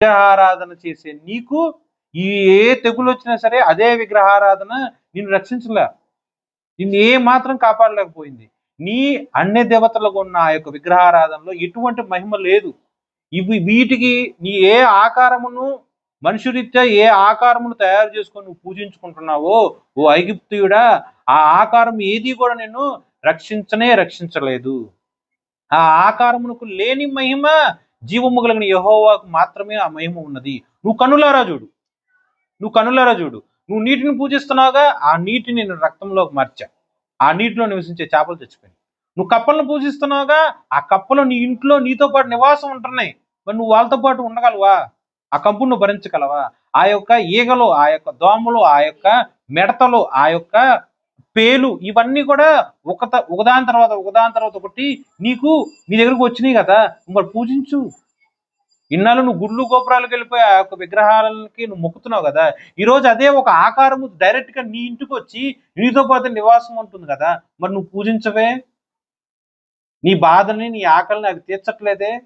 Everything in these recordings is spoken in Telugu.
విగ్రహారాధన చేసే నీకు ఏ తెగులు వచ్చినా సరే అదే విగ్రహారాధన నిన్ను రక్షించలే. నిన్ను ఏ మాత్రం కాపాడలేకపోయింది. నీ అన్య దేవతలకు ఉన్న ఆ యొక్క విగ్రహారాధనలో ఎటువంటి మహిమ లేదు. ఇవి వీటికి నీ ఏ ఆకారమును మనుషురీత్యా ఏ ఆకారమును తయారు చేసుకొని నువ్వు పూజించుకుంటున్నావో ఓ ఐగిప్తుయుడా ఆ ఆకారం ఏది కూడా నేను రక్షించనే రక్షించలేదు. ఆ ఆకారమునకు లేని మహిమ జీవము కలిగిన యహోవాకు మాత్రమే ఆ మహిమ ఉన్నది. నువ్వు కనులారా చూడు. నువ్వు కనులారా చూడు. నువ్వు నీటిని పూజిస్తున్నావుగా ఆ నీటిని నేను రక్తంలోకి మార్చా. ఆ నీటిలో నివసించే చేపలు చచ్చిపోయినాయి నువ్వు కప్పలను పూజిస్తున్నావుగా ఆ కప్పలు నీ ఇంట్లో నీతో పాటు నివాసం ఉంటున్నాయి. మరి నువ్వు వాళ్ళతో పాటు ఉండగలవా? ఆ కంపును నువ్వు భరించగలవా? ఆ యొక్క ఈగలు ఆ యొక్క దోమలు ఆ యొక్క మెడతలు ఆ యొక్క పేలు ఇవన్నీ కూడా ఒక ఒకదాని తర్వాత ఒకదాని తర్వాత ఒకటి నీకు నీ దగ్గరకు వచ్చినాయి కదా. మరి పూజించు. ఇన్నాళ్ళు నువ్వు గుళ్ళు గోపురాలకు వెళ్ళిపోయి ఆ యొక్క విగ్రహాలకి నువ్వు మొక్కుతున్నావు కదా. ఈ రోజు అదే ఒక ఆకారము డైరెక్ట్గా నీ ఇంటికి వచ్చి నీతో పాటు నివాసం ఉంటుంది కదా. మరి నువ్వు పూజించవే? నీ బాధని నీ ఆకలిని అవి తీర్చట్లేదే?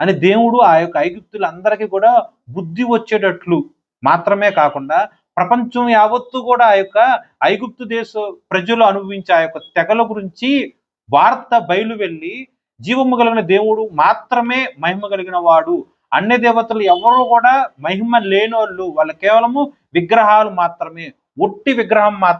అని దేవుడు ఆ యొక్క ఐగుప్తులందరికీ కూడా బుద్ధి వచ్చేటట్లు మాత్రమే కాకుండా ప్రపంచం యావత్తు కూడా ఆ యొక్క ఐగుప్తు దేశ ప్రజలు అనుభవించే ఆ యొక్క తెగల గురించి వార్త బయలు వెళ్ళి జీవము కలిగిన దేవుడు మాత్రమే మహిమ కలిగిన వాడు. అన్ని దేవతలు ఎవరు కూడా మహిమ లేనోళ్ళు. వాళ్ళు కేవలము విగ్రహాలు మాత్రమే. ఒట్టి విగ్రహం మాత్రమే.